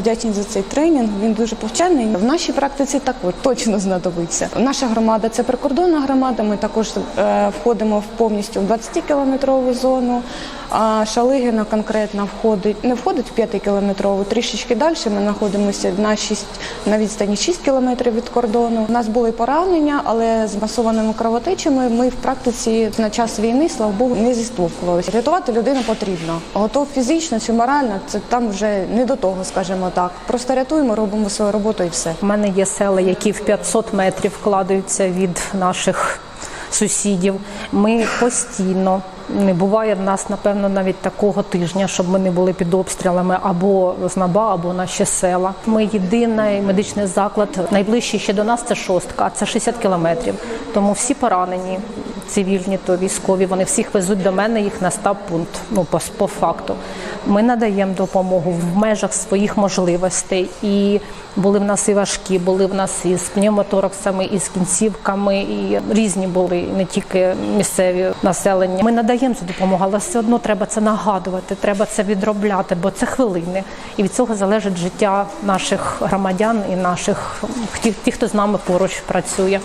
вдячні за цей тренінг. Він дуже повчальний. В нашій практиці також точно знадобиться. Наша громада це прикордонна громада. Ми також е, входимо в повністю в 20 кілометрову зону. А Шалигина конкретно входить не входить в 5 кілометрову, трішечки далі. Ми знаходимося на 6, на відстані 6 кілометрів від кордону. У нас були поранення, але з масованими кровотечами ми в практиці на час війни, слава Богу, не зіштовхувалися. Рятувати людину потрібно. Готов фізично чи морально, це там вже не до того, скажімо так. Просто рятуємо, робимо свою роботу і все. У мене є села, які в 500 метрів вкладаються від наших сусідів. Ми постійно. Не буває в нас, напевно, навіть такого тижня, щоб ми не були під обстрілами або з Наба, або наші села. Ми єдиний медичний заклад. Найближчий ще до нас це шостка, це 60 кілометрів. Тому всі поранені, цивільні, то військові, вони всіх везуть до мене, їх на стаб пункт. Ну по, по факту. Ми надаємо допомогу в межах своїх можливостей. І були в нас і важкі, були в нас і з пневмотораксами, і з кінцівками, і різні були не тільки місцеві населення. Ми надаємо цю допомогу, але все одно треба це нагадувати, треба це відробляти, бо це хвилини. І від цього залежить життя наших громадян і наших тих, хто з нами поруч працює.